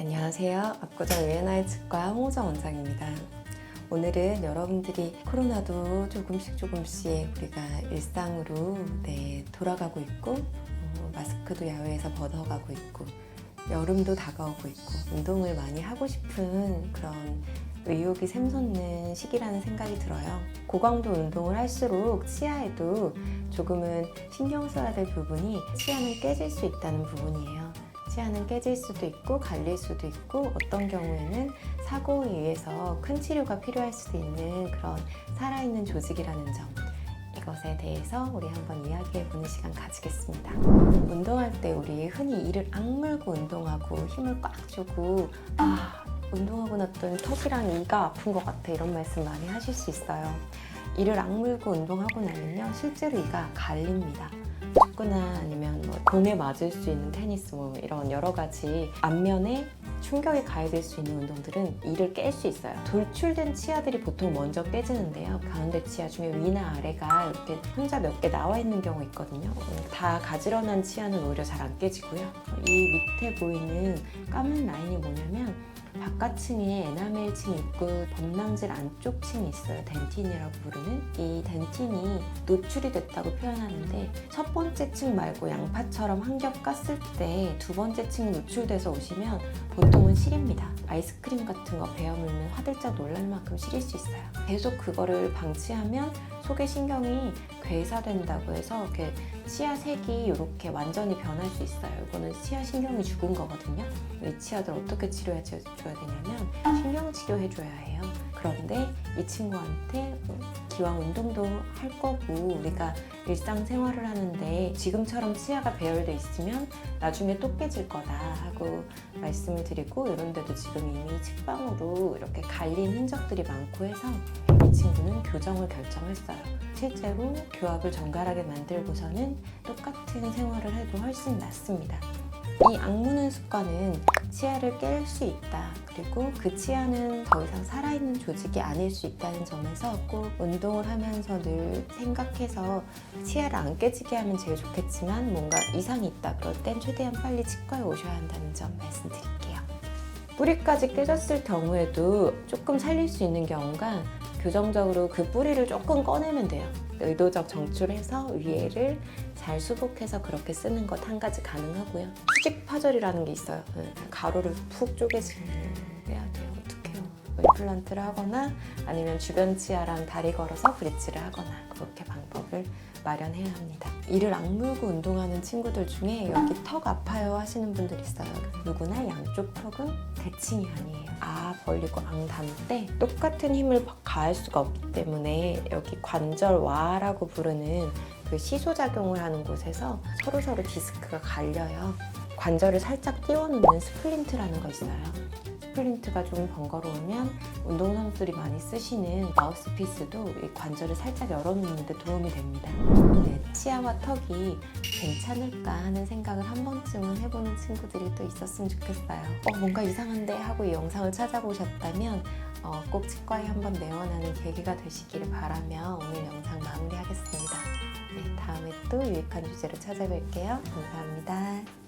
안녕하세요. 압구정 유엔아이 치과 홍호정 원장입니다. 오늘은 여러분들이 코로나도 조금씩 조금씩 우리가 일상으로 네, 돌아가고 있고 어, 마스크도 야외에서 벗어가고 있고 여름도 다가오고 있고 운동을 많이 하고 싶은 그런 의욕이 샘솟는 시기라는 생각이 들어요. 고강도 운동을 할수록 치아에도 조금은 신경 써야 될 부분이 치아는 깨질 수 있다는 부분이에요. 치아는 깨질 수도 있고 갈릴 수도 있고 어떤 경우에는 사고에 의해서 큰 치료가 필요할 수도 있는 그런 살아있는 조직이라는 점 이것에 대해서 우리 한번 이야기해보는 시간 가지겠습니다. 운동할 때 우리 흔히 이를 악물고 운동하고 힘을 꽉 주고 아 운동하고 났더니 턱이랑 이가 아픈 것 같아 이런 말씀 많이 하실 수 있어요. 이를 악물고 운동하고 나면요 실제로 이가 갈립니다. 축구나 아니면 뭐 공에 맞을 수 있는 테니스 뭐 이런 여러 가지 앞면에 충격이 가해질 수 있는 운동들은 이를 깰 수 있어요. 돌출된 치아들이 보통 먼저 깨지는데요. 가운데 치아 중에 위나 아래가 이렇게 혼자 몇 개 나와 있는 경우 있거든요. 다 가지런한 치아는 오히려 잘 안 깨지고요. 이 밑에 보이는 까만 라인이 뭐냐면 바깥층에 에나멜층이 있고 범랑질 안쪽 층이 있어요. 덴틴이라고 부르는 이 덴틴이 노출이 됐다고 표현하는데 첫 번째 층 말고 양파처럼 한 겹 깠을 때 두 번째 층이 노출돼서 오시면 보통은 시립니다. 아이스크림 같은 거 베어 물면 화들짝 놀랄 만큼 시릴 수 있어요. 계속 그거를 방치하면 속의 신경이 괴사된다고 해서 이렇게 치아 색이 이렇게 완전히 변할 수 있어요. 이거는 치아 신경이 죽은 거거든요. 이 치아들 어떻게 치료해 줘야 되냐면 신경 치료해 줘야 해요. 그런데 이 친구한테 기왕 운동도 할 거고 우리가 일상생활을 하는데 지금처럼 치아가 배열돼 있으면 나중에 또 깨질 거다 하고 말씀을 드리고 이런 데도 지금 이미 측방으로 이렇게 갈린 흔적들이 많고 해서 이 친구는 교정을 결정했어요. 실제로 교합을 정갈하게 만들고서는 똑같은 생활을 해도 훨씬 낫습니다. 이 악무는 습관은 치아를 깰 수 있다. 그리고 그 치아는 더 이상 살아있는 조직이 아닐 수 있다는 점에서 꼭 운동을 하면서 늘 생각해서 치아를 안 깨지게 하면 제일 좋겠지만 뭔가 이상이 있다. 그럴 땐 최대한 빨리 치과에 오셔야 한다는 점 말씀드릴게요. 뿌리까지 깨졌을 경우에도 조금 살릴 수 있는 경우가 교정적으로 그 뿌리를 조금 꺼내면 돼요. 의도적 정출해서 위에를 잘 수복해서 그렇게 쓰는 것 한 가지 가능하고요. 수직 파절이라는 게 있어요. 네, 가루를 푹 쪼개서 빼야 돼요. 어떡해요. 임플란트를 하거나 아니면 주변 치아랑 다리 걸어서 브릿지를 하거나 그렇게 방법을 마련해야 합니다. 이를 악물고 운동하는 친구들 중에 여기 턱 아파요 하시는 분들 있어요. 누구나 양쪽 턱은 대칭이 아니에요. 아 벌리고 앙 담을 때 똑같은 힘을 가할 수가 없기 때문에 여기 관절 와라고 부르는 그 시소작용을 하는 곳에서 서로서로 디스크가 갈려요. 관절을 살짝 띄워놓는 스플린트라는 거 있어요. 스플린트가 좀 번거로우면 운동선수들이 많이 쓰시는 마우스피스도 이 관절을 살짝 열어놓는 데 도움이 됩니다. 네, 치아와 턱이 괜찮을까 하는 생각을 한 번쯤은 해보는 친구들이 또 있었으면 좋겠어요. 어, 뭔가 이상한데 하고 이 영상을 찾아보셨다면 어, 꼭 치과에 한번 내원하는 계기가 되시기를 바라며 오늘 영상 마무리하겠습니다. 또 유익한 주제로 찾아뵐게요. 감사합니다.